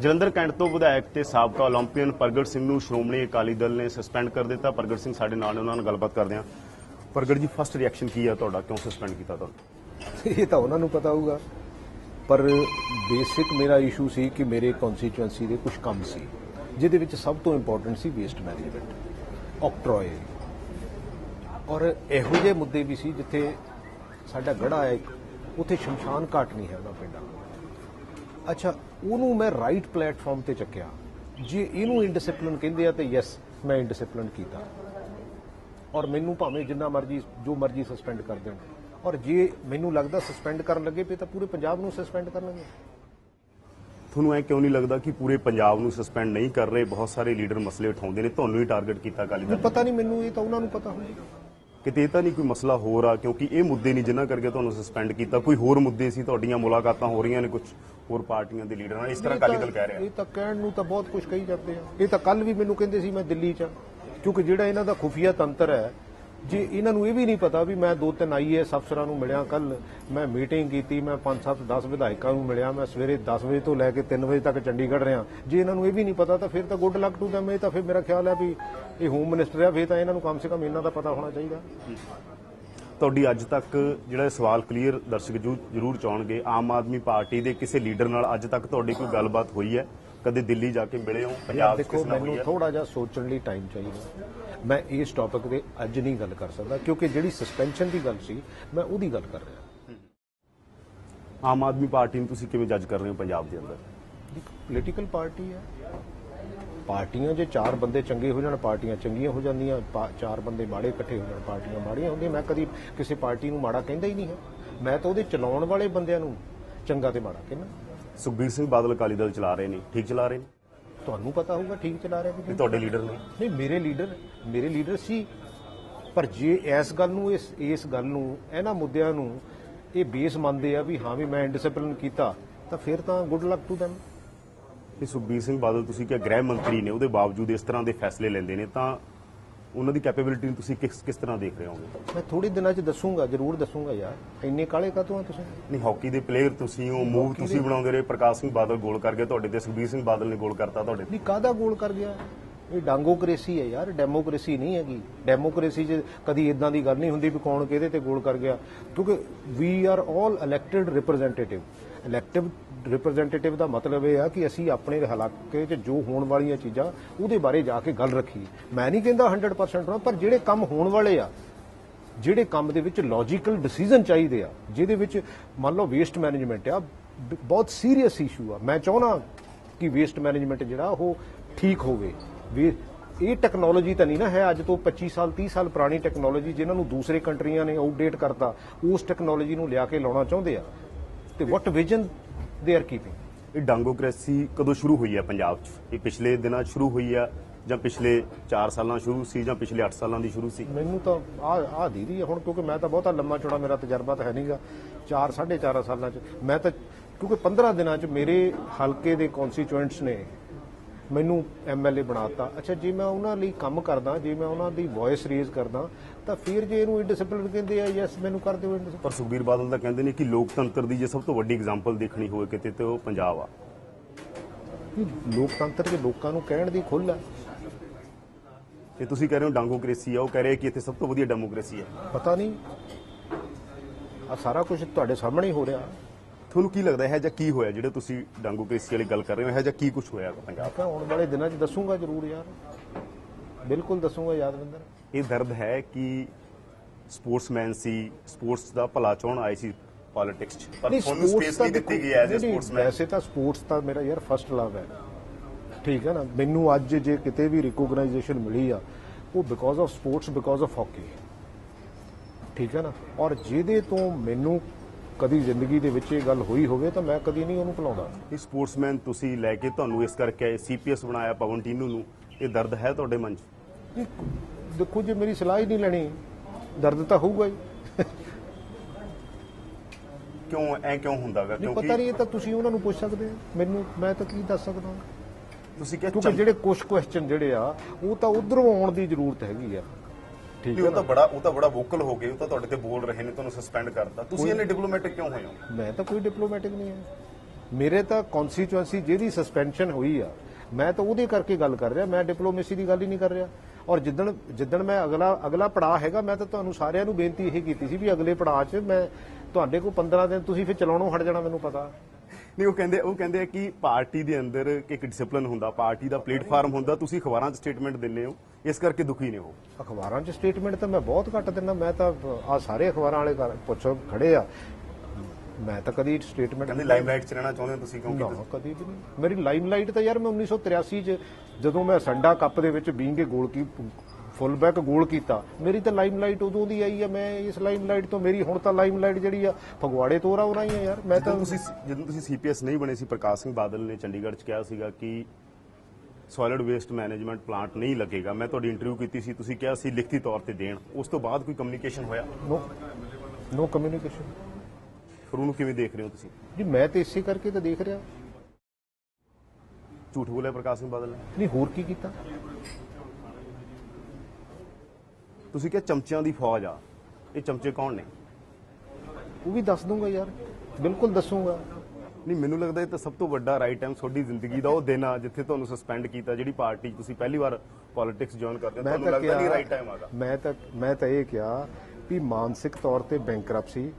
Jalandhar cantt ਤੋਂ ਵਿਧਾਇਕ ਤੇ ਸਾਬਕਾ 올림픽ੀਅਨ ਪ੍ਰਗਟ ਸਿੰਘ ਨੂੰ ਸ਼੍ਰੋਮਣੀ ਅਕਾਲੀ ਦਲ ਨੇ ਸਸਪੈਂਡ ਕਰ ਦਿੱਤਾ। ਪ੍ਰਗਟ ਸਿੰਘ, ਸਾਡੇ ਨਾਲ ਨੇ, ਉਹਨਾਂ ਨਾਲ ਗੱਲਬਾਤ ਕਰਦੇ ਹਾਂ। ਪ੍ਰਗਟ ਜੀ ਫਸਟ ਰਿਐਕਸ਼ਨ ਕੀ ਆ ਤੁਹਾਡਾ? ਕਿਉਂ ਸਸਪੈਂਡ ਕੀਤਾ ਤੁਹਾਨੂੰ? ਇਹ ਤਾਂ ਉਹਨਾਂ ਨੂੰ ਪਤਾ ਹੋਊਗਾ। ਪਰ ਬੇਸਿਕ ਮੇਰਾ ਇਸ਼ੂ ਸੀ ਕਿ ਮੇਰੇ ਕਨਸਟੀਚੁਐਂਸੀ ਦੇ ਕੁਝ ਕੰਮ ਸੀ, ਜਿਹਦੇ ਵਿੱਚ ਸਭ ਤੋਂ ਇੰਪੋਰਟੈਂਟ ਸੀ ਵੇਸਟ ਮੈਨੇਜਮੈਂਟ ਆਕਟਰੋਏ ਔਰ ਇਹੋ ਜਿਹੇ ਮੁੱਦੇ ਵੀ ਸੀ ਜਿੱਥੇ ਸਾਡਾ ਗੜਾ ਹੈ ਉੱਥੇ ਸ਼ਮਸ਼ਾਨ ਘਾਟ ਨਹੀਂ ਹੈ ਉਹਨਾਂ ਪਿੰਡਾਂ। ਅੱਛਾ ਉਹਨੂੰ ਮੈਂ ਰਾਈਟ ਪਲੇਟਫਾਰਮ ਤੇ ਚੱਕਿਆ। ਜੇ ਇਹਨੂੰ ਇਨਡਿਸਪਲਿਨ ਕਹਿੰਦੇ ਆ ਤੇ ਯੈਸ ਮੈਂ ਇਨਡਿਸਪਲਿਨ ਕੀਤਾ। ਔਰ ਮੈਨੂੰ ਭਾਵੇਂ ਜਿੰਨਾ ਮਰਜ਼ੀ ਜੋ ਮਰਜ਼ੀ ਸਸਪੈਂਡ ਕਰ ਦੇਣ। ਔਰ ਜੇ ਮੈਨੂੰ ਲੱਗਦਾ ਸਸਪੈਂਡ ਕਰਨ ਲੱਗੇ ਪਏ ਤਾਂ ਪੂਰੇ ਪੰਜਾਬ ਨੂੰ ਸਸਪੈਂਡ ਕਰਨਗੇ ਤੁਹਾਨੂੰ ਐ ਕਿਉਂ ਨਹੀਂ ਲੱਗਦਾ ਕਿ ਪੂਰੇ ਪੰਜਾਬ ਨੂੰ ਸਸਪੈਂਡ ਨਹੀਂ ਕਰ ਰਹੇ? ਬਹੁਤ ਸਾਰੇ ਲੀਡਰ ਮਸਲੇ ਉਠਾਉਂਦੇ ਨੇ। ਤੁਹਾਨੂੰ ਹੀ ਟਾਰਗੇਟ ਕੀਤਾ ਮੈਨੂੰ ਦਲ ਪਤਾ ਨਹੀਂ ਮੈਨੂੰ ਇਹ ਤਾਂ ਉਹਨਾਂ ਨੂੰ ਪਤਾ ਹੋਊਗਾ। ਕਿਤੇ ਇਹ ਤਾਂ ਨਹੀਂ ਕੋਈ ਮਸਲਾ ਹੋਰ ਆ ਕਿਉਂਕਿ ਇਹ ਮੁੱਦੇ ਨਹੀਂ ਜਿਨ੍ਹਾਂ ਕਰਕੇ ਤੁਹਾਨੂੰ ਸਸਪੈਂਡ ਕੀਤਾ। ਕੋਈ ਹੋਰ ਮੁੱਦੇ ਸੀ ਤੁਹਾਡੀਆਂ ਮੁਲਾਕਾਤਾਂ ਹੋ ਰਹੀਆਂ ਨੇ ਕੁਝ ਹੋਰ ਪਾਰਟੀਆਂ ਦੇ ਲੀਡਰਾਂ ਨਾਲ। ਇਸ ਤਰ੍ਹਾਂ ਅਕਾਲੀ ਦਲ ਕਹਿ ਰਿਹਾ। ਇਹ ਤਾਂ ਕਹਿਣ ਨੂੰ ਤਾਂ ਬਹੁਤ ਕੁਝ ਕਹੀ ਜਾਂਦੇ ਆ। ਇਹ ਤਾਂ ਕੱਲ ਵੀ ਮੈਨੂੰ ਕਹਿੰਦੇ ਸੀ ਮੈਂ ਦਿੱਲੀ 'ਚ। ਕਿਉਂਕਿ ਜਿਹੜਾ ਇਹਨਾਂ ਦਾ ਖੁਫੀਆ ਤੰਤਰ ਹੈ ਜੇ, ਇਹਨਾਂ ਨੂੰ ਇਹ ਵੀ ਨਹੀਂ ਪਤਾ ਵੀ ਮੈਂ ਦੋ ਤਿੰਨ ਆਈਏਐਸ ਅਫਸਰਾਂ ਨੂੰ ਮਿਲਿਆ ਕੱਲ, ਮੈਂ ਮੀਟਿੰਗ ਕੀਤੀ, ਮੈਂ 5 7 10 ਵਿਧਾਇਕਾਂ ਨੂੰ ਮਿਲਿਆ, ਮੈਂ ਸਵੇਰੇ 10 ਵਜੇ ਤੋਂ ਲੈ ਕੇ 3 ਵਜੇ ਤੱਕ ਚੰਡੀਗੜ੍ਹ ਰਿਹਾ। ਜੇ ਇਹਨਾਂ ਨੂੰ ਇਹ ਵੀ ਨਹੀਂ ਪਤਾ ਤਾਂ ਫਿਰ ਤਾਂ ਗੁੱਡ ਲੱਕ ਟੂ them, ਇਹ ਤਾਂ ਫਿਰ ਮੇਰਾ ਖਿਆਲ ਹੈ ਵੀ ਇਹ ਹੋਮ ਮਿਨਿਸਟਰ ਆ, ਫਿਰ ਤਾਂ ਇਹਨਾਂ ਨੂੰ ਕਮ ਸੇ ਕਮ ਇਹਨਾਂ ਦਾ ਪਤਾ ਹੋਣਾ ਚਾਹੀਦਾ। ਤੁਹਾਡੀ ਅੱਜ ਤੱਕ ਜਿਹੜਾ ਸਵਾਲ ਕਲੀਅਰ ਦਰਸ਼ਕ ਜੂ- ਜ਼ਰੂਰ ਚਾਹਣਗੇ, ਆਮ ਆਦਮੀ ਪਾਰਟੀ ਦੇ ਕਿਸੇ ਲੀਡਰ ਨਾਲ ਅੱਜ ਤੱਕ ਤੁਹਾਡੀ ਕੋਈ ਗੱਲਬਾਤ ਹੋਈ ਹੈ? ਕਦੇ ਦਿੱਲੀ ਜਾ ਕੇ ਮਿਲੇ ਹੋ? ਪੰਜਾਬ ਦੇਖੋ ਮੈਨੂੰ ਥੋੜਾ ਜਿਹਾ ਸੋਚਣ ਲਈ ਟਾਈਮ ਚਾਹੀਦਾ। ਮੈਂ ਇਸ ਟੌਪਿਕ ਤੇ ਅੱਜ ਨਹੀਂ ਗੱਲ ਕਰ ਸਕਦਾ ਕਿਉਂਕਿ ਜਿਹੜੀ ਸਸਪੈਂਸ਼ਨ ਦੀ ਗੱਲ ਸੀ ਮੈਂ ਉਹਦੀ ਗੱਲ ਕਰ ਰਿਹਾ। ਆਮ ਆਦਮੀ ਪਾਰਟੀ ਨੂੰ ਤੁਸੀਂ ਕਿਵੇਂ ਜੱਜ ਕਰ ਰਹੇ ਹੋ ਪੰਜਾਬ ਦੇ ਅੰਦਰ? ਪੋਲੀਟੀਕਲ ਪਾਰਟੀ ਹੈ। ਪਾਰਟੀਆਂ ਜੇ ਚਾਰ ਬੰਦੇ ਚੰਗੇ ਹੋ ਜਾਣ ਪਾਰਟੀਆਂ ਚੰਗੀਆਂ ਹੋ ਜਾਂਦੀਆਂ ਚਾਰ ਬੰਦੇ ਮਾੜੇ ਇਕੱਠੇ ਹੋ ਜਾਣ ਪਾਰਟੀਆਂ ਮਾੜੀਆਂ ਹੁੰਦੀਆਂ ਮੈਂ ਕਦੀ ਕਿਸੇ ਪਾਰਟੀ ਨੂੰ ਮਾੜਾ ਕਹਿੰਦਾ ਹੀ ਨਹੀਂ ਹੈ। ਮੈਂ ਤਾਂ ਉਹਦੇ ਚਲਾਉਣ ਵਾਲੇ ਬੰਦਿਆਂ ਨੂੰ ਚੰਗਾ ਤੇ ਮਾੜਾ ਕਹਿੰਦਾ। ਸੁਖਬੀਰ ਸਿੰਘ ਬਾਦਲ ਅਕਾਲੀ ਦਲ ਚਲਾ ਰਹੇ ਨੇ ਠੀਕ ਚਲਾ ਰਹੇ ਨੇ? ਤੁਹਾਨੂੰ ਪਤਾ ਹੋਊਗਾ ਠੀਕ ਚਲਾ ਰਿਹਾ ਇਹ ਨਹੀਂ? ਤੁਹਾਡੇ ਲੀਡਰ ਨੇ? ਨਹੀਂ ਮੇਰੇ ਲੀਡਰ ਮੇਰੇ ਲੀਡਰ ਸੀ। ਪਰ ਜੇ ਇਸ ਗੱਲ ਨੂੰ ਇਸ ਇਸ ਗੱਲ ਨੂੰ ਇਹਨਾਂ ਮੁੱਦਿਆਂ ਨੂੰ ਇਹ ਬੇਸ ਮੰਨਦੇ ਆ ਵੀ ਹਾਂ ਵੀ ਮੈਂ ਇਨਡਿਸਪਲਿਨ ਕੀਤਾ ਤਾਂ ਫਿਰ ਤਾਂ ਗੁੱਡ ਲੱਕ ਟੂ them ਇਹ ਸੁਖਬੀਰ ਸਿੰਘ ਬਾਦਲ ਤੁਸੀਂ ਕਿ ਗ੍ਰਹਿ ਮੰਤਰੀ ਨੇ ਉਹਦੇ ਬਾਵਜੂਦ ਇਸ ਤਰ੍ਹਾਂ ਦੇ ਫੈਸਲੇ ਲੈਂਦੇ ਨੇ ਤਾਂ ਉਹਨਾਂ ਦੀ ਕੈਪੇਬਿਲਿਟੀ ਨੂੰ ਤੁਸੀਂ ਕਿਸ ਕਿਸ ਤਰ੍ਹਾਂ ਦੇਖ ਰਹੇ ਹੋਗੇ ਮੈਂ ਥੋੜੇ ਦਿਨਾਂ 'ਚ ਦੱਸੂਗਾ ਜ਼ਰੂਰ ਦੱਸੂਗਾ ਯਾਰ। ਇੰਨੇ ਕਾਲੇ ਕਾਤੋਂ ਆ ਤੁਸੀਂ? ਨਹੀਂ ਹਾਕੀ ਦੇ ਪਲੇਅਰ ਤੁਸੀਂ ਹੋ ਮੂਵ ਤੁਸੀਂ ਬਣਾਉਂਦੇ ਰਹੇ ਪ੍ਰਕਾਸ਼ ਸਿੰਘ ਬਾਦਲ ਗੋਲ ਕਰ ਗਏ ਤੁਹਾਡੇ ਤੇ ਸੁਖਬੀਰ ਸਿੰਘ ਬਾਦਲ ਨੇ ਗੋਲ ਕਰਤਾ ਤੁਹਾਡੇ ਤੇ। ਨਹੀਂ ਕਾਹਦਾ ਗੋਲ ਕਰ ਗਿਆ? ਇਹ ਡਾਂਗੋਕ੍ਰੇਸੀ ਹੈ ਯਾਰ, ਡੈਮੋਕ੍ਰੇਸੀ ਨਹੀਂ ਹੈਗੀ। ਡੈਮੋਕ੍ਰੇਸੀ 'ਚ ਕਦੀ ਇਦਾਂ ਦੀ ਗੱਲ ਨਹੀਂ ਹੁੰਦੀ ਵੀ ਕੌਣ ਕਿਹਦੇ ਤੇ ਗੋਲ ਕਰ ਗਿਆ। ਕਿਉਂਕਿ we are all elected representative elective representative ਦਾ ਮਤਲਬ ਇਹ ਆ ਕਿ ਅਸੀਂ ਆਪਣੇ ਇਲਾਕੇ 'ਚ ਜੋ ਹੋਣ ਵਾਲੀਆਂ ਚੀਜ਼ਾਂ, ਉਹਦੇ ਬਾਰੇ ਜਾ ਕੇ ਗੱਲ ਰੱਖੀ। ਮੈਂ ਨਹੀਂ ਕਹਿੰਦਾ 100% ਹੋਣਾ ਪਰ ਜਿਹੜੇ ਕੰਮ ਹੋਣ ਵਾਲੇ ਆ, ਜਿਹੜੇ ਕੰਮ ਦੇ ਵਿੱਚ ਲੌਜੀਕਲ ਡਿਸੀਜਨ ਚਾਹੀਦੇ ਆ, ਜਿਹਦੇ ਵਿੱਚ ਮੰਨ ਲਓ ਵੇਸਟ ਮੈਨੇਜਮੈਂਟ ਆ ਬਹੁਤ ਸੀਰੀਅਸ ਇਸ਼ੂ ਆ। ਮੈਂ ਚਾਹਣਾ ਕਿ ਵੇਸਟ ਮੈਨੇਜਮੈਂਟ ਜਿਹੜਾ ਉਹ ਠੀਕ ਹੋਵੇ। ਵੀ ਇਹ ਟੈਕਨੋਲੋਜੀ ਤਾਂ ਨਹੀਂ ਨਾ ਹੈ ਅੱਜ ਤੋਂ 25 ਸਾਲ 30 ਸਾਲ ਪੁਰਾਣੀ ਟੈਕਨੋਲੋਜੀ ਜਿਨ੍ਹਾਂ ਨੂੰ ਦੂਸਰੇ ਕੰਟਰੀਆਂ ਨੇ ਆਊਟਡੇਟ ਕਰਤਾ ਉਸ ਟੈਕਨੋਲੋਜੀ ਨੂੰ ਲਿਆ ਕੇ ਲਾਉਣਾ ਚਾਹੁੰਦੇ ਆ। ਤੇ what vision they are keeping ਇਹ ਡਾਂਗੋਕ੍ਰੇਸੀ ਕਦੋਂ ਸ਼ੁਰੂ ਹੋਈ ਹੈ ਪੰਜਾਬ 'ਚ? ਇਹ ਪਿਛਲੇ ਦਿਨਾਂ ਸ਼ੁਰੂ ਹੋਈ ਆ ਜਾਂ ਪਿਛਲੇ 4 ਸਾਲਾਂ ਸ਼ੁਰੂ ਸੀ ਜਾਂ ਪਿਛਲੇ 8 ਸਾਲਾਂ ਦੀ ਸ਼ੁਰੂ ਸੀ? ਮੈਨੂੰ ਤਾਂ ਆ ਆ ਦੀਦੀ ਹੁਣ ਕਿਉਂਕਿ ਮੈਂ ਤਾਂ ਬਹੁਤਾ ਲੰਮਾ ਚੌੜਾ ਮੇਰਾ ਤਜਰਬਾ ਤਾਂ ਹੈ ਨਹੀਂਗਾ 4 4.5 ਸਾਲਾਂ ਚ। ਮੈਂ ਤਾਂ ਕਿਉਂਕਿ 15 ਦਿਨਾਂ ਚ ਮੇਰੇ ਹਲਕੇ ਦੇ ਕਨਸਟੀਚੁਐਂਟਸ ਨੇ ਮੈਨੂੰ ਐਮਐਲਏ ਬਣਾਤਾ। ਅੱਛਾ ਜੇ ਮੈਂ ਉਹਨਾਂ ਲਈ ਕੰਮ ਕਰਦਾ ਜੇ ਮੈਂ ਉਹਨਾਂ ਦੀ ਵੌਇਸ ਰੇਜ਼ ਕਰਦਾ ਤਾਂ ਫਿਰ ਜੇ ਇਹਨੂੰ ਇਨਡਿਸਪਲਿਨ ਕਹਿੰਦੇ ਆ ਯੈਸ ਮੈਨੂੰ ਕਰ ਦਿਓ indiscipline। ਪਰ ਸੁਖਬੀਰ ਬਾਦਲ ਤਾਂ ਕਹਿੰਦੇ ਨੇ ਕਿ ਲੋਕਤੰਤਰ ਦੀ ਜੇ ਸਭ ਤੋਂ ਵੱਡੀ ਐਗਜ਼ਾਮਪਲ ਦੇਖਣੀ ਹੋਵੇ ਕਿਤੇ ਤੇ ਉਹ ਪੰਜਾਬ ਆ। ਲੋਕਤੰਤਰ ਦੇ ਲੋਕਾਂ ਨੂੰ ਕਹਿਣ ਦੀ ਖੁੱਲ੍ਹ ਹੈ ਤੇ ਤੁਸੀਂ ਕਹਿ ਰਹੇ ਹੋ ਡਾਂਗੋਕ੍ਰੇਸੀ ਆ ਉਹ ਕਹਿ ਰਹੇ ਕਿ ਇੱਥੇ ਸਭ ਤੋਂ ਵਧੀਆ ਡੈਮੋਕ੍ਰੇਸੀ ਹੈ ਪਤਾ ਨਹੀਂ ਆ ਸਾਰਾ ਕੁਝ ਤੁਹਾਡੇ ਸਾਹਮਣੇ ਹੀ ਹੋ ਰਿਹਾ। ਤੁਹਾਨੂੰ ਕੀ ਲੱਗਦਾ ਹੈ ਜਾਂ ਕੀ ਹੋਇਆ ਜਿਹੜੇ ਤੁਸੀਂ ਡਾਂਗੋਕ੍ਰੇਸੀ ਵਾਲੀ ਗੱਲ ਕਰ ਰਹੇ ਹੋ? ਇਹ ਜਾਂ ਕੀ ਕੁਝ ਹੋਇਆ ਪੰਜਾਬ ਮੈਂ ਆਉਣ ਵਾਲੇ ਦਿਨਾਂ 'ਚ ਦੱਸੂਗਾ ਜ਼ਰੂਰ ਯਾਰ। ਬਿਲਕੁਲ ਦੱਸੂਗਾ ਯਾਦਵਿੰਦਰ ਇਹ ਦਰਦ ਹੈ ਕਿ ਸਪੋਰਟਸਮੈਨ ਸੀ ਸਪੋਰਟਸ ਦਾ ਭਲਾ ਚਾਹਣ ਆਏ ਸੀ ਪੋਲਿਟਿਕਸ 'ਚ ਪਰ ਤੁਹਾਨੂੰ ਸਪੇਸ ਨਹੀਂ ਦਿੱਤੀ ਗਈ ਐਜ਼ ਅ ਸਪੋਰਟਸਮੈਨ ਵੈਸੇ ਤਾਂ ਸਪੋਰਟਸ ਤਾਂ ਮੇਰਾ ਯਾਰ ਫਰਸਟ ਲਵ ਹੈ। ਠੀਕ ਹੈ ਨਾ? ਮੈਨੂੰ ਅੱਜ ਜੇ ਕਿਤੇ ਵੀ ਰਿਕੋਗਨਾਈਜੇਸ਼ਨ ਮਿਲੀ ਆ ਉਹ because of sports because of hockey ਠੀਕ ਹੈ ਨਾ? ਔਰ ਜਿਹਦੇ ਤੋਂ ਮੈਨੂੰ ਕਦੀ ਜ਼ਿੰਦਗੀ ਦੇ ਵਿੱਚ ਇਹ ਗੱਲ ਹੋਈ ਹੋਵੇ ਤਾਂ ਮੈਂ ਕਦੀ ਨਹੀਂ ਉਹਨੂੰ ਭੁਲਾਉਂਦਾ। ਇਹ ਸਪੋਰਟਸਮੈਨ ਤੁਸੀਂ ਲੈ ਕੇ ਤੁਹਾਨੂੰ ਇਸ ਕਰਕੇ ਸੀਪੀਐਸ ਬਣਾਇਆ ਪਵਨ ਟੀਨੂ ਨੂੰ। ਇਹ ਦਰਦ ਹੈ ਤੁਹਾਡੇ ਮਨ 'ਚ? ਦੇਖੋ ਜੇ ਮੇਰੀ ਸਲਾਹ ਹੀ ਨਹੀਂ ਲੈਣੀ ਦਰਦ ਤਾਂ ਹੋਊਗਾ ਹੀ। ਕਿਉਂ ਐ ਕਿਉਂ ਹੁੰਦਾਗਾ? ਨਹੀਂ ਪਤਾ ਕਿਉਂਕਿ ਨਹੀਂ ਇਹ ਤਾਂ ਤੁਸੀਂ ਉਹਨਾਂ ਨੂੰ ਪੁੱਛ ਸਕਦੇ ਹੋ। ਮੈਨੂੰ ਮੈਂ ਤਾਂ ਕੀ ਦੱਸ ਸਕਦਾ? ਤੁਸੀਂ ਕਿਹਾ ਕਿਉਂਕਿ ਜਿਹੜੇ ਕੁਝ ਕੁਐਸਚਨ ਜਿਹੜੇ ਆ ਉਹ ਤਾਂ ਉਧਰੋਂ ਆਉਣ ਦੀ ਜ਼ਰੂਰਤ ਹੈਗੀ ਆ। ਨਹੀਂ, ਉਹ ਤਾਂ ਬੜਾ ਉਹ ਤਾਂ ਬੜਾ ਵੋਕਲ ਹੋ ਗਏ ਉਹ ਤਾਂ ਤੁਹਾਡੇ ਤੇ ਬੋਲ ਰਹੇ ਨੇ ਤੁਹਾਨੂੰ ਸਸਪੈਂਡ ਕਰਤਾ। ਤੁਸੀਂ ਇਹਨੇ ਡਿਪਲੋਮੈਟਿਕ ਕਿਉਂ ਹੋਏ ਹੋ? ਮੈਂ ਤਾਂ ਕੋਈ ਡਿਪਲੋਮੈਟਿਕ ਨਹੀਂ ਹੈ। ਮੇਰੇ ਤਾਂ ਕਨਸਟੀਚੁਐਂਸੀ ਜਿਹਦੀ ਸਸਪੈਂਸ਼ਨ ਹੋਈ ਆ ਮੈਂ ਤਾਂ ਉਹਦੇ ਕਰਕੇ ਗੱਲ ਕਰ ਰਿਹਾ ਮੈਂ ਡਿਪਲੋਮੇਸੀ ਦੀ ਗੱਲ ਹੀ ਨਹੀਂ ਕਰ ਰਿਹਾ। ਔਰ ਜਿੱਦਣ ਜਿੱਦਣ ਮੈਂ ਅਗਲਾ ਅਗਲਾ ਪੜਾਅ ਹੈਗਾ ਮੈਂ ਤਾਂ ਤੁਹਾਨੂੰ ਸਾਰਿਆਂ ਨੂੰ ਬੇਨਤੀ ਇਹ ਕੀਤੀ ਸੀ ਵੀ ਅਗਲੇ ਪੜਾਅ 'ਚ ਮੈਂ ਤੁਹਾਡੇ ਕੋਲ 15 ਦਿਨ ਤੁਸੀਂ ਫਿਰ ਚਲਾਉਣੋਂ ਹਟ ਜਾਣਾ ਮੈਨੂੰ ਪਤਾ। ਨਹੀਂ ਉਹ ਕਹਿੰਦੇ ਉਹ ਕਹਿੰਦੇ ਆ ਕਿ ਪਾਰਟੀ ਦੇ ਅੰਦਰ ਇੱਕ ਡਿਸਪਲਿਨ ਹੁੰਦਾ ਪਾਰਟੀ ਦਾ ਪਲੇਟਫਾਰਮ ਹੁੰਦਾ ਤੁਸੀਂ ਅਖਬਾਰਾਂ 'ਚ ਸਟੇਟਮੈਂਟ ਦਿੰਦੇ ਹੋ ਇਸ ਕਰਕੇ ਦੁਖੀ ਨੇ ਉਹ। ਅਖਬਾਰਾਂ 'ਚ ਸਟੇਟਮੈਂਟ ਤਾਂ ਮੈਂ ਬਹੁਤ ਘੱਟ ਦਿੰਦਾ ਮੈਂ ਤਾਂ ਆ ਸਾਰੇ ਅਖਬਾਰਾਂ ਵਾਲੇ ਪੁੱਛੋ ਖੜੇ ਆ। ਮੈਂ ਤਾਂ ਕਦੀ ਸਟੇਟਮੈਂਟ ਕਹਿੰਦੇ ਲਾਈਮਲਾਈਟ 'ਚ ਰਹਿਣਾ ਚਾਹੁੰਦੇ ਤੁਸੀਂ ਕਿਉਂਕਿ ਨਾ ਕਦੀ ਵੀ ਨਹੀਂ। ਮੇਰੀ ਲਾਈਮਲਾਈਟ ਤਾਂ ਯਾਰ ਮੈਂ 1983 ਚ ਜਦੋਂ ਮੈਂ ਸੰਡਾ ਕੱਪ ਦੇ ਵਿੱਚ ਬੀਂਗੇ ਗੋਲ ਕੀ ਫੁੱਲ ਬੈਕ ਗੋਲ ਕੀਤਾ। ਮੇਰੀ ਤਾਂ ਲਾਈਮਲਾਈਟ ਉਦੋਂ ਦੀ ਆਈ ਆ ਮੈਂ ਇਸ ਲਾਈਮਲਾਈਟ ਤੋਂ ਮੇਰੀ ਹੁਣ ਤਾਂ ਲਾਈਮਲਾਈਟ ਜਿਹੜੀ ਆ ਫਗਵਾੜੇ ਤੋਂ ਰਾਉਣਾ ਹੀ ਆ ਯਾਰ ਮੈਂ ਤਾਂ ਤੁਸੀਂ ਜਦੋਂ ਤੁਸੀਂ ਸੀਪੀਐਸ ਨਹੀਂ ਬਣੇ ਸੀ ਪ੍ਰਕਾਸ਼ ਸਿੰਘ ਬਾਦਲ ਨੇ ਚੰਡੀਗੜ੍ਹ 'ਚ ਕਿਹਾ ਸੀਗਾ ਕਿ ਸੋਲਿਡ ਵੇਸਟ ਮੈਨੇਜਮੈਂਟ ਪਲਾਂਟ ਨਹੀਂ ਲੱਗੇਗਾ। ਮੈਂ ਤੁਹਾਡੀ ਇੰਟਰਵਿਊ ਕੀਤੀ ਸੀ ਤੁਸੀਂ ਕਿਹਾ ਸੀ ਲਿਖਤੀ ਤੌਰ ਤੇ ਦੇਣ। ਉਸ ਤੋਂ ਬਾਅਦ ਕੋਈ ਕਮਿਊਨੀਕੇਸ਼ਨ ਹੋਇਆ? ਨੋ ਨੋ ਕਮਿਊਨੀਕੇਸ਼ਨ ਫਿਰ ਉਹਨੂੰ ਕਿਵੇਂ ਦੇਖ ਰਹੇ ਹੋ ਤੁਸੀਂ? ਜੀ ਮੈਂ ਤੇ ਇਸੇ ਕਰਕੇ ਤਾਂ ਦੇਖ ਰਿਹਾ। ਝੂਠ ਬੋਲਿਆ ਪ੍ਰਕਾਸ਼ ਸਿੰਘ ਬਾਦਲ ਨੇ? ਨਹੀਂ ਹੋਰ ਕੀ ਕੀਤਾ? ਤੁਸੀਂ ਕਿਹਾ ਚਮਚਿਆਂ ਦੀ ਫੌਜ ਆ। ਇਹ ਚਮਚੇ ਕੌਣ ਨੇ? ਉਹ ਵੀ ਦੱਸ ਦੂੰਗਾ ਯਾਰ। ਬਿਲਕੁਲ ਦੱਸੂਗਾ। ਨਹੀਂ ਮੈਨੂੰ ਲੱਗਦਾ ਇਹ ਤਾਂ ਸਭ ਤੋਂ ਵੱਡਾ ਰਾਈਟ ਟਾਈਮ ਤੁਹਾਡੀ ਜ਼ਿੰਦਗੀ ਦਾ ਉਹ ਦਿਨ ਆ ਜਿੱਥੇ ਤੁਹਾਨੂੰ ਸਸਪੈਂਡ ਕੀਤਾ ਜਿਹੜੀ ਪਾਰਟੀ ਤੁਸੀਂ ਪਹਿਲੀ ਵਾਰ ਪੋਲਿਟਿਕਸ ਜੁਆਇਨ ਕਰਦੇ ਹੋ ਮੈਂ ਤੁਹਾਨੂੰ ਤਾਂ ਲੱਗਦਾ ਨਹੀਂ ਰਾਈਟ ਟਾਈਮ ਆਗਾ। ਮੈਂ ਤਾਂ ਮੈਂ ਤਾਂ ਇਹ ਕਿਹਾ ਵੀ ਮਾਨਸਿਕ ਤੌਰ ਤੇ ਬੈਂਕਰਪਸੀ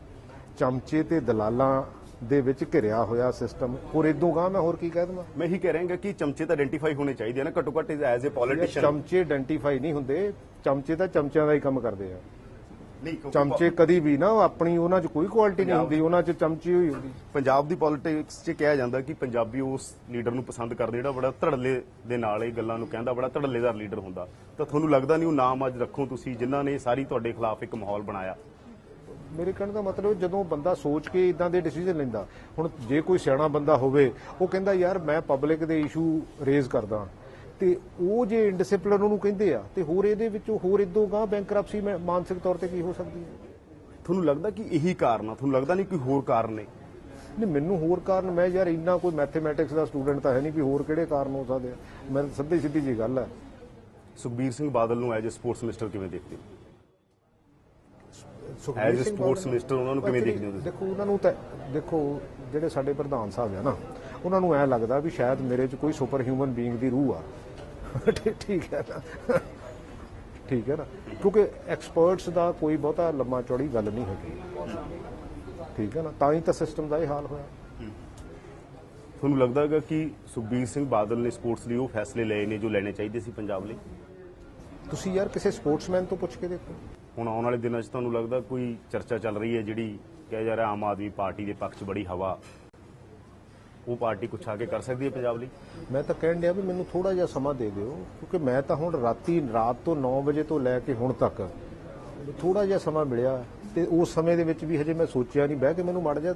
ਚਮਚੇ ਤੇ ਦਲਾਲਾਂ ਦੇ ਵਿੱਚ ਘਿਰਿਆ ਹੋਇਆ ਸਿਸਟਮ ਹੋਰ ਇਦੋਂ ਗਾਂ ਮੈਂ ਹੋਰ ਕੀ ਕਹਿ ਦਵਾਂ? ਮੈਂ ਇਹੀ ਕਹਿ ਰਿਹਾਗਾ ਕਿ ਚਮਚੇ ਤਾਂ ਆਇਡੈਂਟੀਫਾਈ ਹੋਣੇ ਚਾਹੀਦੇ ਨਾ ਘੱਟੋ ਘੱਟ ਐਜ਼ ਅ ਪੋਲੀਟੀਸ਼ੀਅਨ ਚਮਚੇ ਆਇਡੈਂਟੀਫਾਈ ਨਹੀਂ ਹੁੰਦੇ। ਚਮਚੇ ਤਾਂ ਚਮਚਿਆਂ ਦਾ ਹੀ ਕੰਮ ਕਰਦੇ ਆ। ਨਹੀਂ ਚਮਚੇ ਕਦੀ ਵੀ ਨਾ ਆਪਣੀ ਉਹਨਾਂ 'ਚ ਕੋਈ ਕੁਆਲਿਟੀ ਨਹੀਂ ਹੁੰਦੀ ਉਹਨਾਂ 'ਚ ਚਮਚੀ ਹੋਈ ਹੁੰਦੀ। ਪੰਜਾਬ ਦੀ ਪੋਲਿਟਿਕਸ 'ਚ ਕਿਹਾ ਜਾਂਦਾ ਕਿ ਪੰਜਾਬੀ ਉਸ ਲੀਡਰ ਨੂੰ ਪਸੰਦ ਕਰਦੇ ਜਿਹੜਾ ਬੜਾ ਧੜੱਲੇ ਦੇ ਨਾਲ ਇਹ ਗੱਲਾਂ ਨੂੰ ਕਹਿੰਦਾ ਬੜਾ ਧੜੱਲੇਦਾਰ ਲੀਡਰ ਹੁੰਦਾ। ਤਾਂ ਤੁਹਾਨੂੰ ਲੱਗਦਾ ਨਹੀਂ ਉਹ ਨਾਮ ਅੱਜ ਰੱਖੋ ਤੁਸੀਂ ਜਿਨ੍ਹਾਂ ਨੇ ਸਾਰੀ ਤੁਹਾਡੇ ਖਿਲਾਫ ਇੱਕ ਮਾਹੌਲ ਬਣਾਇਆ? ਮੇਰੇ ਕਹਿਣ ਦਾ ਮਤਲਬ ਜਦੋਂ ਬੰਦਾ ਸੋਚ ਕੇ ਇਦਾਂ ਦੇ ਡਿਸੀਜਨ ਲੈਂਦਾ ਹੁਣ ਜੇ ਕੋਈ ਸਿਆਣਾ ਬੰਦਾ ਹੋਵੇ ਉਹ ਕਹਿੰਦਾ ਯਾਰ ਮੈਂ ਪਬਲਿਕ ਦੇ ਇਸ਼ੂ ਰੇਜ਼ ਕਰਦਾ ਤੇ ਉਹ ਜੇ ਇਨਡਿਸਪਲਿਨ ਉਹਨੂੰ ਕਹਿੰਦੇ ਆ ਤੇ ਹੋਰ ਇਹਦੇ ਵਿੱਚੋਂ ਹੋਰ ਇਦੋਂ ਗਾਂ ਬੈਂਕਰਪਸੀ ਮਾਨਸਿਕ ਤੌਰ ਤੇ ਕੀ ਹੋ ਸਕਦੀ ਹੈ? ਤੁਹਾਨੂੰ ਲੱਗਦਾ ਕਿ ਇਹੀ ਕਾਰਨ ਆ? ਤੁਹਾਨੂੰ ਲੱਗਦਾ ਨਹੀਂ ਕੋਈ ਹੋਰ ਕਾਰਨ ਨੇ? ਨਹੀਂ ਮੈਨੂੰ ਹੋਰ ਕਾਰਨ ਮੈਂ ਯਾਰ ਇੰਨਾ ਕੋਈ ਮੈਥਮੈਟਿਕਸ ਦਾ ਸਟੂਡੈਂਟ ਤਾਂ ਹੈ ਨਹੀਂ ਵੀ ਹੋਰ ਕਿਹੜੇ ਕਾਰਨ ਹੋ ਸਕਦੇ ਆ। ਮੈਂ ਸਿੱਧੀ ਸਿੱਧੀ ਜੀ ਗੱਲ ਹੈ ਸੁਖਬੀਰ ਸਿੰਘ ਬਾਦਲ ਨੂੰ ਐਜ਼ ਸਪੋਰਟਸ ਮਿਨਿਸਟਰ ਕਿਵੇਂ ਦੇਖਦੇ ਹੋ? ਐਜ਼ ਸਪੋਰਟਸ ਮਿਨਿਸਟਰ ਉਹਨਾਂ ਨੂੰ ਕਿਵੇਂ ਦੇਖਦੇ ਹੋ ਤੁਸੀਂ? ਦੇਖੋ ਉਹਨਾਂ ਨੂੰ ਤਾਂ ਦੇਖੋ ਜਿਹੜੇ ਸਾਡੇ ਪ੍ਰਧਾਨ ਸਾਹਿਬ ਆ ਨਾ ਉਹਨਾਂ ਨੂੰ ਐ ਲੱਗਦਾ ਵੀ ਸ਼ਾਇਦ ਮੇਰੇ 'ਚ ਕੋਈ ਸੁਪਰ ਹਿਊਮਨ ਬੀਇੰਗ ਦੀ ਰੂਹ ਆ। ਠੀਕ- ਠੀਕ ਹੈ ਨਾ? ਠੀਕ ਹੈ ਨਾ? ਕਿਉਂਕਿ ਐਕਸਪਰਟਸ ਦਾ ਕੋਈ ਬਹੁਤਾ ਲੰਮਾ ਚੌੜੀ ਗੱਲ ਨਹੀਂ ਹੈਗੀ। ਠੀਕ ਹੈ ਨਾ? ਤਾਂ ਹੀ ਤਾਂ ਸਿਸਟਮ ਦਾ ਇਹ ਹਾਲ ਹੋਇਆ। ਤੁਹਾਨੂੰ ਲੱਗਦਾ ਹੈਗਾ ਕਿ ਸੁਖਬੀਰ ਸਿੰਘ ਬਾਦਲ ਨੇ ਸਪੋਰਟਸ ਲਈ ਉਹ ਫੈਸਲੇ ਲਏ ਨੇ ਜੋ ਲੈਣੇ ਚਾਹੀਦੇ ਸੀ ਪੰਜਾਬ ਲਈ? ਤੁਸੀਂ ਯਾਰ ਕਿਸੇ ਸਪੋਰਟਸਮੈਨ ਤੋਂ ਪੁੱਛ ਕੇ ਦੇਖੋ। ਹੁਣ ਆਉਣ ਵਾਲੇ ਦਿਨਾਂ 'ਚ ਤੁਹਾਨੂੰ ਲੱਗਦਾ ਕੋਈ ਚਰਚਾ ਚੱਲ ਰਹੀ ਹੈ ਜਿਹੜੀ ਕਿਹਾ ਜਾ ਰਿਹਾ ਆਮ ਆਦਮੀ ਪਾਰਟੀ ਦੇ ਪੱਖ 'ਚ ਬੜੀ ਹਵਾ ਉਹ ਪਾਰਟੀ ਕੁਛ ਆ ਕੇ ਕਰ ਸਕਦੀ ਹੈ ਪੰਜਾਬ ਲਈ? ਮੈਂ ਤਾਂ ਕਹਿਣ ਡਿਆ ਵੀ ਮੈਨੂੰ ਥੋੜਾ ਜਿਹਾ ਸਮਾਂ ਦੇ ਦਿਓ ਕਿਉਂਕਿ ਮੈਂ ਤਾਂ ਹੁਣ ਰਾਤੀ ਰਾਤ ਤੋਂ 9 ਵਜੇ ਤੋਂ ਲੈ ਕੇ ਹੁਣ ਤੱਕ ਥੋੜਾ ਜਿਹਾ ਸਮਾਂ ਮਿਲਿਆ ਤੇ ਉਸ ਸਮੇਂ ਦੇ ਵਿੱਚ ਵੀ ਹਜੇ ਮੈਂ ਸੋਚਿਆ ਨਹੀਂ ਬਹਿ ਕੇ ਮੈਨੂੰ ਮੜ ਜਾ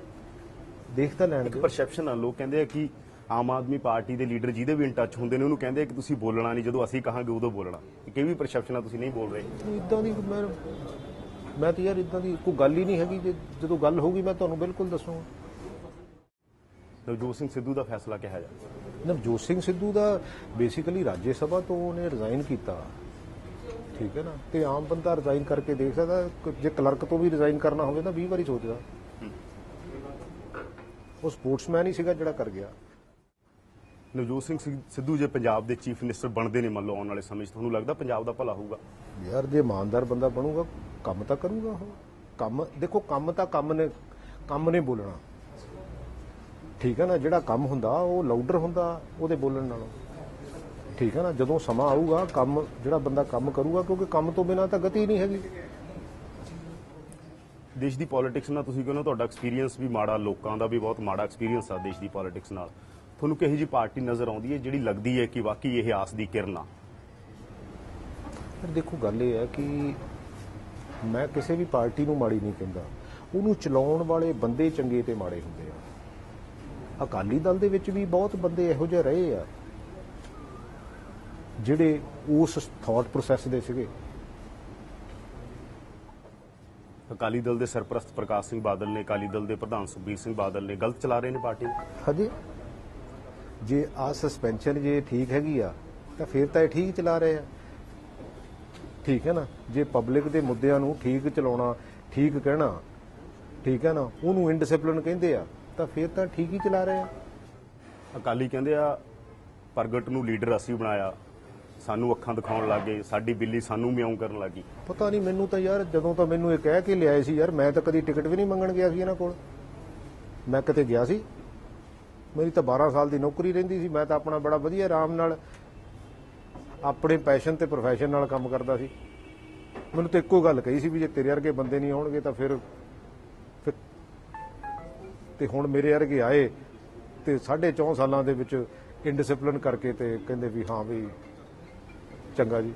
ਦੇਖ ਤਾਂ ਲੈਣ ਇੱਕ ਦਿਓ। ਪਰਸੈਪਸ਼ਨ ਆ ਲੋਕ ਕਹਿੰਦੇ ਆ ਕਿ ਆਮ ਆਦਮੀ ਪਾਰਟੀ ਦੇ ਲੀਡਰ ਜਿਹਦੇ ਵੀ ਇਨ ਟੱਚ ਹੁੰਦੇ ਨੇ ਉਹਨੂੰ ਕਹਿੰਦੇ ਕਿ ਤੁਸੀਂ ਬੋਲਣਾ ਨਹੀਂ ਜਦੋਂ ਅਸੀਂ ਕਹਾਂਗੇ ਉਦੋਂ ਬੋਲਣਾ। ਇਹ ਵੀ ਪਰਸੈਪਸ਼ਨ ਆ ਤੁਸੀਂ ਨਹੀਂ ਬੋਲ ਰਹੇ। ਇਦਾਂ ਦੀ ਮੈਂ ਮੈਂ ਤਾਂ ਯਾਰ ਇਦਾਂ ਦੀ ਕੋਈ ਗੱਲ ਹੀ ਨਹੀਂ ਹੈਗੀ ਜੇ ਜਦੋਂ ਗੱਲ ਹੋਊਗੀ ਮੈਂ ਤੁਹਾਨੂੰ ਬਿਲਕੁਲ ਦੱਸੂਗਾ। ਨਵਜੋਤ ਸਿੰਘ ਸਿੱਧੂ ਦਾ ਫੈਸਲਾ ਕਿਹਾ ਜਾ ਨਵਜੋਤ ਸਿੰਘ ਸਿੱਧੂ ਦਾ ਬੇਸਿਕਲੀ ਰਾਜ ਸਭਾ ਤੋਂ ਉਹਨੇ ਰਿਜ਼ਾਈਨ ਕੀਤਾ। ਠੀਕ ਹੈ ਨਾ? ਤੇ ਆਮ ਬੰਦਾ ਰਿਜ਼ਾਈਨ ਕਰਕੇ ਦੇਖ ਸਕਦਾ ਕ- ਜੇ ਕਲਰਕ ਤੋਂ ਵੀ ਰਿਜ਼ਾਈਨ ਕਰਨਾ ਹੋਵੇ ਤਾਂ 20 ਵਾਰੀ ਸੋਚਦਾ। ਉਹ ਸਪੋਰਟਸਮੈਨ ਹੀ ਸੀਗਾ ਜਿਹੜਾ ਕਰ ਗਿਆ। ਨਵਜੋਤ ਸਿੰਘ ਸਿੱਧੂ ਜੇ ਪੰਜਾਬ ਦੇ ਚੀਫ ਮਿਨਿਸਟਰ ਬਣਦੇ ਨੇ ਮੰਨ ਲਓ ਆਉਣ ਵਾਲੇ ਸਮੇਂ 'ਚ ਤੁਹਾਨੂੰ ਲੱਗਦਾ ਪੰਜਾਬ ਦਾ ਭਲਾ ਹੋਊਗਾ? ਯਾਰ ਜੇ ਇਮਾਨਦਾਰ ਬੰਦਾ ਬਣੂਗਾ ਕੰਮ ਤਾਂ ਕਰੂਗਾ ਉਹ। ਕੰਮ ਦੇਖੋ ਕੰਮ ਤਾਂ ਕੰਮ ਨੇ ਕੰਮ ਨੇ ਬੋਲਣਾ। ਠੀਕ ਹੈ ਨਾ ਜਿਹੜਾ ਕੰਮ ਹੁੰਦਾ ਉਹ ਲਾਊਡਰ ਹੁੰਦਾ ਉਹਦੇ ਬੋਲਣ ਨਾਲੋਂ। ਠੀਕ ਹੈ ਨਾ ਜਦੋਂ ਸਮਾਂ ਆਊਗਾ ਕੰਮ ਜਿਹੜਾ ਬੰਦਾ ਕੰਮ ਕਰੂਗਾ ਕਿਉਂਕਿ ਕੰਮ ਤੋਂ ਬਿਨਾ ਤਾਂ ਗਤੀ ਨਹੀਂ ਹੈਗੀ। ਦੇਸ਼ ਦੀ ਪੋਲਿਟਿਕਸ ਨਾਲ ਤੁਸੀਂ ਕਹਿੰਦੇ ਹੋ ਤੁਹਾਡਾ ਐਕਸਪੀਰੀਅੰਸ ਵੀ ਮਾੜਾ ਲੋਕਾਂ ਦਾ ਵੀ ਬਹੁਤ ਮਾੜਾ ਐਕਸਪੀਰੀਅੰਸ ਆ ਦੇਸ਼ ਦੀ ਪੋਲਿਟਿਕਸ ਨਾਲ। ਤੁਹਾਨੂੰ ਕਿਹੋ ਜੀ ਪਾਰਟੀ ਨਜ਼ਰ ਆਉਂਦੀ ਹੈ ਜਿਹੜੀ ਲੱਗਦੀ ਹੈ ਕਿ ਵਾਕਈ ਇਹ ਆਸ ਦੀ ਕਿਰਨ ਆ? ਪਰ ਦੇਖੋ ਗੱਲ ਇਹ ਹੈ ਕਿ ਮੈਂ ਕਿਸੇ ਵੀ ਪਾਰਟੀ ਨੂੰ ਮਾੜੀ ਨਹੀਂ ਕਹਿੰਦਾ। ਉਹਨੂੰ ਚਲਾਉਣ ਵਾਲੇ ਬੰਦੇ ਚੰਗੇ ਤੇ ਮਾੜੇ ਹੁੰਦੇ ਆ। ਅਕਾਲੀ ਦਲ ਦੇ ਵਿੱਚ ਵੀ ਬਹੁਤ ਬੰਦੇ ਇਹੋ ਜਿਹੇ ਰਹੇ ਆ ਜਿਹੜੇ ਉਸ ਥਾਟ ਪ੍ਰੋਸੈਸ ਦੇ ਸੀਗੇ। ਅਕਾਲੀ ਦਲ ਦੇ ਸਰਪ੍ਰਸਤ ਪ੍ਰਕਾਸ਼ ਸਿੰਘ ਬਾਦਲ ਨੇ ਅਕਾਲੀ ਦਲ ਦੇ ਪ੍ਰਧਾਨ ਸੁਖਬੀਰ ਸਿੰਘ ਬਾਦਲ ਨੇ ਗਲਤ ਚਲਾ ਰਹੇ ਨੇ ਪਾਰਟੀ ਹਜੇ। ਜੇ ਆ ਸਸਪੈਂਸ਼ਨ ਜੇ ਠੀਕ ਹੈਗੀ ਆ ਤਾਂ ਫਿਰ ਤਾਂ ਇਹ ਠੀਕ ਚਲਾ ਰਹੇ ਆ। ਠੀਕ ਹੈ ਨਾ? ਜੇ ਪਬਲਿਕ ਦੇ ਮੁੱਦਿਆਂ ਨੂੰ ਠੀਕ ਚਲਾਉਣਾ ਠੀਕ ਕਹਿਣਾ ਠੀਕ ਹੈ ਨਾ? ਉਹਨੂੰ ਇਨਡਿਸਪਲਿਨ ਕਹਿੰਦੇ ਆ ਤਾਂ ਫਿਰ ਤਾਂ ਠੀਕ ਹੀ ਚਲਾ ਰਹੇ ਆ। ਅਕਾਲੀ ਕਹਿੰਦੇ ਆ ਪ੍ਰਗਟ ਨੂੰ ਲੀਡਰ ਅਸੀਂ ਬਣਾਇਆ। ਸਾਨੂੰ ਅੱਖਾਂ ਦਿਖਾਉਣ ਲੱਗੇ ਸਾਡੀ ਬਿੱਲੀ ਸਾਨੂੰ ਮਿਆਉਂ ਕਰਨ ਲੱਗੀ ਪਤਾ ਨਹੀਂ ਮੈਨੂੰ ਤਾਂ ਯਾਰ ਜਦੋਂ ਤਾਂ ਮੈਨੂੰ ਇਹ ਕਹਿ ਕੇ ਲਿਆਏ ਸੀ ਯਾਰ ਮੈਂ ਤਾਂ ਕਦੀ ਟਿਕਟ ਵੀ ਨਹੀਂ ਮੰਗਣ ਗਿਆ ਸੀ ਇਹਨਾਂ ਕੋਲ। ਮੈਂ ਕਿਤੇ ਗਿਆ ਸੀ ਮੇਰੀ ਤਾਂ 12 ਸਾਲ ਦੀ ਨੌਕਰੀ ਰਹਿੰਦੀ ਸੀ, ਮੈਂ ਤਾਂ ਆਪਣਾ ਬੜਾ ਵਧੀਆ ਆਰਾਮ ਨਾਲ ਆਪਣੇ ਪੈਸ਼ਨ ਤੇ ਪ੍ਰੋਫੈਸ਼ਨ ਨਾਲ ਕੰਮ ਕਰਦਾ ਸੀ। ਮੈਨੂੰ ਤਾਂ ਇੱਕੋ ਗੱਲ ਕਹੀ ਸੀ ਵੀ ਜੇ ਤੇਰੇ ਵਰਗੇ ਬੰਦੇ ਨਹੀਂ ਆਉਣਗੇ ਤਾਂ ਫਿਰ ਤੇ ਹੁਣ ਮੇਰੇ ਵਰਗੇ ਆਏ ਤੇ 4.5 ਸਾਲਾਂ ਦੇ ਵਿੱਚ ਇਨਡਿਸਪਲਿਨ ਕਰਕੇ ਤੇ ਕਹਿੰਦੇ ਵੀ ਹਾਂ ਵੀ ਚੰਗਾ ਜੀ।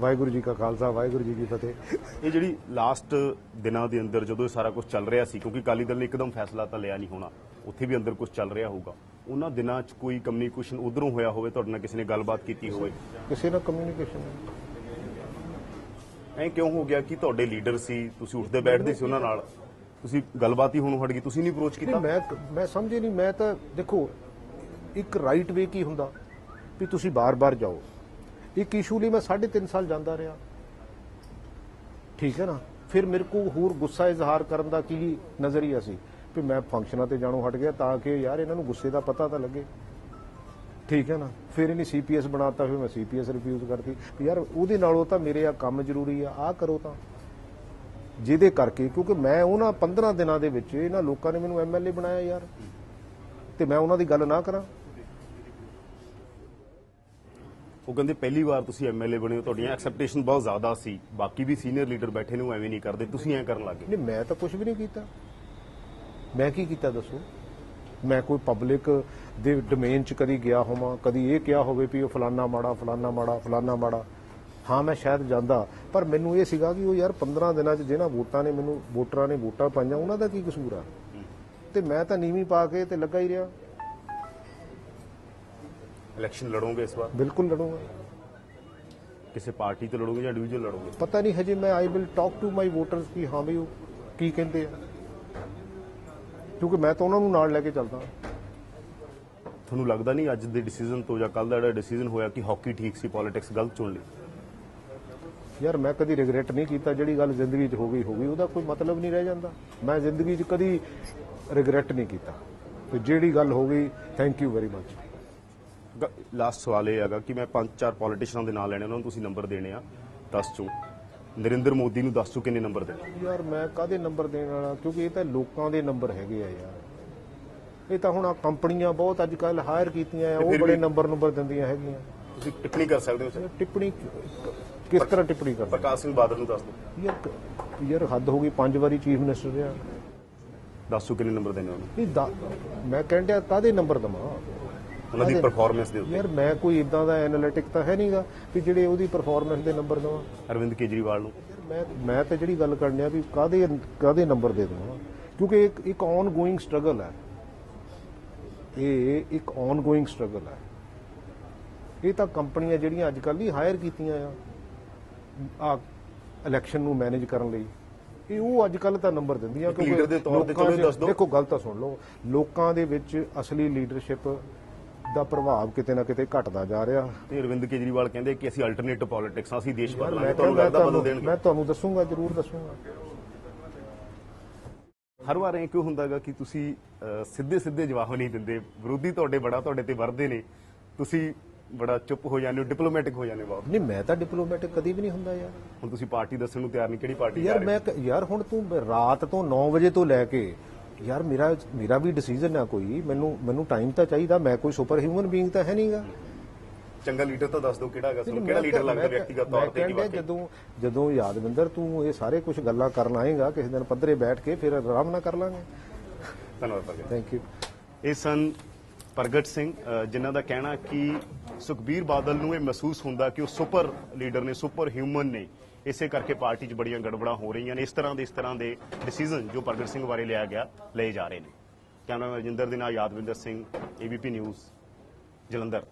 ਵਾਹਿਗੁਰੂ ਜੀ ਕਾ ਖਾਲਸਾ, ਵਾਹਿਗੁਰੂ ਜੀ ਕੀ ਫਤਿਹ। ਇਹ ਜਿਹੜੀ ਲਾਸਟ ਦਿਨਾਂ ਦੇ ਅੰਦਰ ਜਦੋਂ ਇਹ ਸਾਰਾ ਕੁਝ ਚੱਲ ਰਿਹਾ ਸੀ, ਕਿਉਂਕਿ ਅਕਾਲੀ ਦਲ ਨੇ ਇੱਕਦਮ ਫੈਸਲਾ ਤਾਂ ਲਿਆ ਨਹੀਂ ਹੋਣਾ। ਉੱਥੇ ਵੀ ਅੰਦਰ ਕੁਝ ਚੱਲ ਰਿਹਾ ਹੋਊਗਾ। ਉਹਨਾਂ ਦਿਨਾਂ 'ਚ ਕੋਈ ਕਮਿਊਨੀਕੇਸ਼ਨ ਉਧਰੋਂ ਹੋਇਆ ਹੋਵੇ ਤੁਹਾਡੇ ਨਾਲ ਕਿਸੇ ਨੇ ਗੱਲਬਾਤ ਕੀਤੀ ਹੋਵੇ। ਕਿਸੇ ਨਾਲ ਕਮਿਊਨੀਕੇਸ਼ਨ ਐ ਕਿਉਂ ਹੋ ਗਿਆ ਕਿ ਤੁਹਾਡੇ ਲੀਡਰ ਸੀ ਤੁਸੀਂ ਉੱਠਦੇ ਬੈਠਦੇ ਸੀ ਉਹਨਾਂ ਨਾਲ? ਤੁਸੀਂ ਗੱਲਬਾਤ ਹੀ ਹੁਣ ਹਟ ਗਈ ਤੁਸੀਂ ਨਹੀਂ ਅਪਰੋਚ ਕੀਤਾ? ਮੈਂ ਮੈਂ ਸਮਝੇ ਨਹੀਂ ਮੈਂ ਤਾਂ ਦੇਖੋ ਇੱਕ ਰਾਈਟ ਵੇ ਕੀ ਹੁੰਦਾ? ਵੀ ਤੁਸੀਂ ਬਾਰ-ਬਾਰ ਜਾਓ। ਇੱਕ ਇਸ਼ੂ ਲਈ ਮੈਂ 3.5 ਸਾਲ ਜਾਂਦਾ ਰਿਹਾ। ਠੀਕ ਹੈ ਨਾ? ਫਿਰ ਮੇਰੇ ਕੋ ਹੋਰ ਗੁੱਸਾ ਇਜ਼ਹਾਰ ਕਰਨ ਦਾ ਕੀ ਨਜ਼ਰੀਆ ਸੀ? ਵੀ ਮੈਂ ਫੰਕਸ਼ਨਾਂ ਤੇ ਜਾਣੋਂ ਹਟ ਗਿਆ ਤਾਂ ਕਿ ਯਾਰ ਇਹਨਾਂ ਨੂੰ ਗੁੱਸੇ ਦਾ ਪਤਾ ਤਾਂ ਲੱਗੇ। ਠੀਕ ਹੈ ਨਾ? ਫਿਰ ਇਹਨੇ ਸੀਪੀਐਸ ਬਣਾਤਾ ਫਿਰ ਮੈਂ ਸੀਪੀਐਸ ਰਿਫਿਊਜ਼ ਕਰਤੀ। ਯਾਰ ਉਹਦੇ ਨਾਲੋਂ ਤਾਂ ਮੇਰੇ ਆ ਕੰਮ ਜ਼ਰੂਰੀ ਆ ਆ ਕਰੋ ਤਾਂ। ਜਿਹਦੇ ਕਰਕੇ ਕਿਉਂਕਿ ਮੈਂ ਉਹਨਾਂ 15 ਦਿਨਾਂ ਦੇ ਵਿੱਚ ਇਹਨਾਂ ਲੋਕਾਂ ਨੇ ਮੈਨੂੰ ਐਮਐਲਏ ਬਣਾਇਆ ਯਾਰ। ਤੇ ਮੈਂ ਉਹਨਾਂ ਦੀ ਗੱਲ ਨਾ ਕਰਾਂ। ਉਹ ਕਹਿੰਦੇ ਪਹਿਲੀ ਵਾਰ ਤੁਸੀਂ ਐਮਐਲਏ ਬਣੇ ਹੋ ਤੁਹਾਡੀਆਂ ਐਕਸੈਪਟੇਸ਼ਨ ਬਹੁਤ ਜ਼ਿਆਦਾ ਸੀ। ਬਾਕੀ ਵੀ ਸੀਨੀਅਰ ਲੀਡਰ ਬੈਠੇ ਨੇ ਉਹ ਐਵੇਂ ਨਹੀਂ ਕਰਦੇ। ਤੁਸੀਂ ਐਂ ਕਰਨ ਲੱਗੇ ਨਹੀਂ ਮੈਂ ਤਾਂ ਕੁਝ ਵੀ ਨਹੀਂ ਕੀਤਾ। ਮੈਂ ਕੀ ਕੀਤਾ ਦੱਸੋ? ਮੈਂ ਕੋਈ ਪਬਲਿਕ ਦੇ ਡੋਮੇਨ 'ਚ ਕਦੀ ਗਿਆ ਹੋਵਾਂ ਕਦੀ ਇਹ ਕਿਹਾ ਹੋਵੇ ਵੀ ਉਹ ਫਲਾਨਾ ਮਾੜਾ ਫਲਾਨਾ ਮਾੜਾ ਫਲਾਨਾ ਮਾੜਾ। ਹਾਂ ਮੈਂ ਸ਼ਾਇਦ ਜਾਂਦਾ ਪਰ ਮੈਨੂੰ ਇਹ ਸੀਗਾ ਕਿ ਉਹ ਯਾਰ 15 ਦਿਨਾਂ 'ਚ ਜਿਹਨਾਂ ਵੋਟਾਂ ਨੇ ਮੈਨੂੰ ਵੋਟਰਾਂ ਨੇ ਵੋਟਾਂ ਪਾਈਆਂ ਉਹਨਾਂ ਦਾ ਕੀ ਕਸੂਰ ਆ? ਤੇ ਮੈਂ ਤਾਂ ਨੀਵੀਂ ਪਾ ਕੇ ਤੇ ਲੱਗਾ ਹੀ ਰਿਹਾ। ਇਲੈਕਸ਼ਨ ਲੜੋਗੇ ਇਸ ਵਾਰ? ਬਿਲਕੁਲ ਲੜੂੰਗਾ। ਕਿਸੇ ਪਾਰਟੀ ਤੋਂ ਲੜੋਗੇ ਜਾਂ ਡਿਵੀਜ਼ਨ ਲੜੋਗੇ? ਪਤਾ ਨਹੀਂ ਹਜੇ ਮੈਂ I will talk to my voters ਕਿ ਹਾਂ ਵੀ ਉਹ ਕੀ ਕਹਿੰਦੇ ਆ। ਕਿਉਂਕਿ ਮੈਂ ਤਾਂ ਉਹਨਾਂ ਨੂੰ ਨਾਲ ਲੈ ਕੇ ਚੱਲਦਾ। ਤੁਹਾਨੂੰ ਲੱਗਦਾ ਨਹੀਂ ਅੱਜ ਦੇ ਡਿਸੀਜਨ ਤੋਂ ਜਾਂ ਕੱਲ ਦਾ ਜਿਹੜਾ ਡਿਸੀਜਨ ਹੋਇਆ ਕਿ ਹਾਕੀ ਠੀਕ ਸੀ ਪੋਲਿਟਿਕਸ ਗਲਤ ਚੁਣ ਲਈ? ਯਾਰ ਮੈਂ ਕਦੀ ਰਿਗਰੈਟ ਨਹੀਂ ਕੀਤਾ ਜਿਹੜੀ ਗੱਲ ਜ਼ਿੰਦਗੀ 'ਚ ਹੋ ਗਈ ਹੋ ਗਈ। ਉਹਦਾ ਕੋਈ ਮਤਲਬ ਨਹੀਂ ਰਹਿ ਜਾਂਦਾ। ਮੈਂ ਜ਼ਿੰਦਗੀ 'ਚ ਕਦੀ ਰਿਗਰੈਟ ਨਹੀਂ ਕੀਤਾ। ਤੇ ਜਿਹੜੀ ਗੱਲ ਹੋ ਗਈ thank you very much last ਸਵਾਲ ਇਹ ਹੈਗਾ ਕਿ ਮੈਂ ਪੰਜ ਚਾਰ ਪੋਲੀਟੀਸ਼ੀਅਨਾਂ ਦੇ ਨਾਂ ਲੈਣੇ ਉਹਨਾਂ ਨੂੰ ਤੁਸੀਂ ਨੰਬਰ ਦੇਣੇ ਆ 10 ਚੋਂ। ਨਰਿੰਦਰ ਮੋਦੀ ਨੂੰ 10 ਚੋਂ ਕਿੰਨੇ ਨੰਬਰ ਦੇਣੇ ਯਾਰ ਮੈਂ ਕਾਦੇ ਨੰਬਰ ਦੇਣ ਵਾਲਾ? ਕਿਉਂਕਿ ਇਹ ਤਾਂ ਲੋਕਾਂ ਦੇ ਨੰਬਰ ਹੈਗੇ ਆ ਯਾਰ। ਇਹ ਤਾਂ ਹੁਣ ਆਹ ਕੰਪਨੀਆਂ ਬਹੁਤ ਅੱਜ ਕੱਲ ਹਾਇਰ ਕੀਤੀਆਂ ਆ ਉਹ ਬੜੇ ਨੰਬਰ ਨੰਬਰ ਦਿੰਦੀਆਂ ਹੈਗੀਆਂ। ਤੁਸੀਂ ਟਿੱਪਣੀ ਕਰ ਸਕਦੇ ਹੋ ਸਰ? ਟਿੱਪਣੀ ਕਿਸ ਤਰ੍ਹਾਂ ਟਿੱਪਣੀ ਕਰਦਾ? ਪ੍ਰਕਾਸ਼ ਸਿੰਘ ਬਾਦਲ ਨੂੰ ਦੱਸ ਦਿਓ। ਯਾਰ ਯਾਰ ਹੱਦ ਹੋ ਗਈ ਪੰਜ ਵਾਰੀ ਚੀਫ ਮਿਨਿਸਟਰ ਰਿਹਾ। 10 ਚੋਂ ਕਿੰਨੇ ਨੰਬਰ ਦੇਣੇ ਉਹਨੂੰ? ਨਹੀਂ ਦਾ- ਮੈਂ ਕਹਿੰਦਾ ਕਾਦੇ ਨੰਬਰ ਦਵਾਂ? ਉਹਨਾਂ ਦੀ ਪਰਫਾਰਮੈਂਸ ਦੇ ਉੱਤੇ। ਯਾਰ ਮੈਂ ਕੋਈ ਇਦਾਂ ਦਾ ਐਨਾਲਿਟਿਕ ਤਾਂ ਹੈ ਨਹੀਂਗਾ ਕਿ ਜਿਹੜੇ ਉਹਦੀ ਪਰਫਾਰਮੈਂਸ ਦੇ ਨੰਬਰ ਦਵਾਂ ਅਰਵਿੰਦ ਕੇਜਰੀਵਾਲ ਨੂੰ। ਮੈਂ ਮੈਂ ਤਾਂ ਜਿਹੜੀ ਗੱਲ ਕਰਨੀ ਆ ਵੀ ਕਾਦੇ ਕਾਦੇ ਨੰਬਰ ਦੇ ਦਵਾਂ। ਕਿਉਂਕਿ ਇੱਕ ਇੱਕ ਆਨਗੋਇੰਗ ਸਟਰਗਲ ਹੈ। ਇਹ ਇੱਕ ਆਨਗੋਇੰਗ ਸਟਰਗਲ ਹੈ। ਇਹ ਤਾਂ ਕੰਪਨੀਆਂ ਜਿਹੜੀਆਂ ਅੱਜ ਕੱਲ੍ਹ ਹੀ ਹਾਇਰ ਕੀਤੀਆਂ ਆ ਆ ਇਲੈਕਸ਼ਨ ਨੂੰ ਮੈਨੇਜ ਕਰਨ ਲਈ। ਇਹ ਉਹ ਅੱਜ ਕੱਲ੍ਹ ਤਾਂ ਨੰਬਰ ਦਿੰਦੀਆਂ leader ਦੇ ਤੌਰ ਤੇ ਚਲੋ ਦੱਸ ਦਿਓ। ਦੇਖੋ ਗੱਲ ਤਾਂ ਸੁਣ ਲਓ। ਲੋਕਾਂ ਦੇ ਵਿੱਚ ਅਸਲੀ ਲੀਡਰਸ਼ਿਪ ਦਾ ਪ੍ਰਭਾਵ ਕਿਤੇ ਨਾ ਕਿਤੇ ਘਟਦਾ ਜਾ ਰਿਹਾ। ਤੇ ਅਰਵਿੰਦ ਕੇਜਰੀਵਾਲ ਕਹਿੰਦੇ ਕਿ ਅਸੀਂ ਅਲਟਰਨੇਟਿਵ ਪੋਲਿਟਿਕਸ ਅਸੀਂ ਦੇਸ਼ ਬਦਲਾਂਗੇ ਤੁਹਾਨੂੰ ਲੱਗਦਾ ਬਦਲ ਦੇਣਗੇ? ਮੈਂ ਤੁਹਾਨੂੰ ਦੱਸੂਗਾ ਜ਼ਰੂਰ ਦੱਸੂਗਾ। ਹਰ ਵਾਰ ਇਹ ਕਿਉਂ ਹੁੰਦਾਗਾ ਕਿ ਤੁਸੀਂ ਸਿੱਧੇ ਸਿੱਧੇ ਜਵਾਬ ਨਹੀਂ ਦਿੰਦੇ। ਵਿਰੋਧੀ ਤੁਹਾਡੇ ਬੜਾ ਤੁਹਾਡੇ ਤੇ ਵਰਦੇ ਨੇ। ਤੁਸੀਂ ਬੜਾ ਚੁੱਪ ਹੋ ਜਾਂਦੇ ਹੋ ਡਿਪਲੋਮੈਟਿਕ ਹੋ ਜਾਂਦੇ ਹੋ ਬਹੁਤ। ਨਹੀਂ ਮੈਂ ਤਾਂ ਡਿਪਲੋਮੈਟਿਕ ਕਦੀ ਵੀ ਨਹੀਂ ਹੁੰਦਾ ਯਾਰ। ਹੁਣ ਤੁਸੀਂ ਪਾਰਟੀ ਦੱਸਣ ਨੂੰ ਤਿਆਰ ਨਹੀਂ ਕਿਹੜੀ ਪਾਰਟੀ ਯਾਰ ਮੈਂ ਯਾਰ ਹੁਣ ਤੂੰ ਰਾਤ ਤੋਂ 9 ਵਜੇ ਤੋਂ ਲੈ ਕੇ ਯਾਰ ਮੇਰਾ ਮੇਰਾ ਵੀ ਡਿਸੀਜਨ ਆ ਕੋਈ। ਮੈਨੂੰ ਮੈਨੂੰ ਟਾਈਮ ਤਾਂ ਚਾਹੀਦਾ। ਮੈਂ ਕੋਈ ਸੁਪਰ ਹਿਊਮਨ ਬੀਇੰਗ ਤਾਂ ਹੈ ਨਹੀਂਗਾ ਚੰਗਾ ਲੀਡਰ ਤਾਂ ਦੱਸ ਦਿਓ ਕਿਹੜਾ ਹੈਗਾ। ਤੁਹਾਨੂੰ ਕਿਹੜਾ ਲੀਡਰ ਲੱਗਦਾ ਵਿਅਕਤੀਗਤ ਤੌਰ ਤੇ ਵਾਕਈ ਜਦੋਂ ਜਦੋਂ ਯਾਦਵਿੰਦਰ ਤੂੰ ਇਹ ਸਾਰੇ ਕੁਝ ਗੱਲਾਂ ਕਰਨ ਆਏਗਾ ਕਿਸੇ ਦਿਨ ਪੱਧਰੇ ਬੈਠ ਕੇ ਫਿਰ ਆਰਾਮ ਨਾਲ ਕਰ ਲਾਂਗੇ। ਧੰਨਵਾਦ ਥੈਂਕ ਯੂ ਇਹ ਸਨ ਪ੍ਰਗਟ ਸਿੰਘ ਜਿਨ੍ਹਾਂ ਦਾ ਕਹਿਣਾ ਕਿ ਸੁਖਬੀਰ ਬਾਦਲ ਨੂੰ ਇਹ ਮਹਿਸੂਸ ਹੁੰਦਾ ਕਿ ਉਹ ਸੁਪਰ ਲੀਡਰ ਨੇ ਸੁਪਰ ਹੀਊਮਨ ਨੇ। ਇਸੇ ਕਰਕੇ ਪਾਰਟੀ 'ਚ ਬੜੀਆਂ ਗੜਬੜਾਂ ਹੋ ਰਹੀਆਂ ਨੇ। ਇਸ ਤਰ੍ਹਾਂ ਦੇ ਇਸ ਤਰ੍ਹਾਂ ਦੇ ਡਿਸੀਜਨ ਜੋ ਪ੍ਰਗਟ ਸਿੰਘ ਬਾਰੇ ਲਿਆ ਗਿਆ, ਲਏ ਜਾ ਰਹੇ ਨੇ। ਕੈਮਰਾ ਰਜਿੰਦਰ ਦੇ ਨਾਲ ਯਾਦਵਿੰਦਰ ਸਿੰਘ ਏਬੀਪੀ ਨਿਊਜ਼ ਜਲੰਧਰ।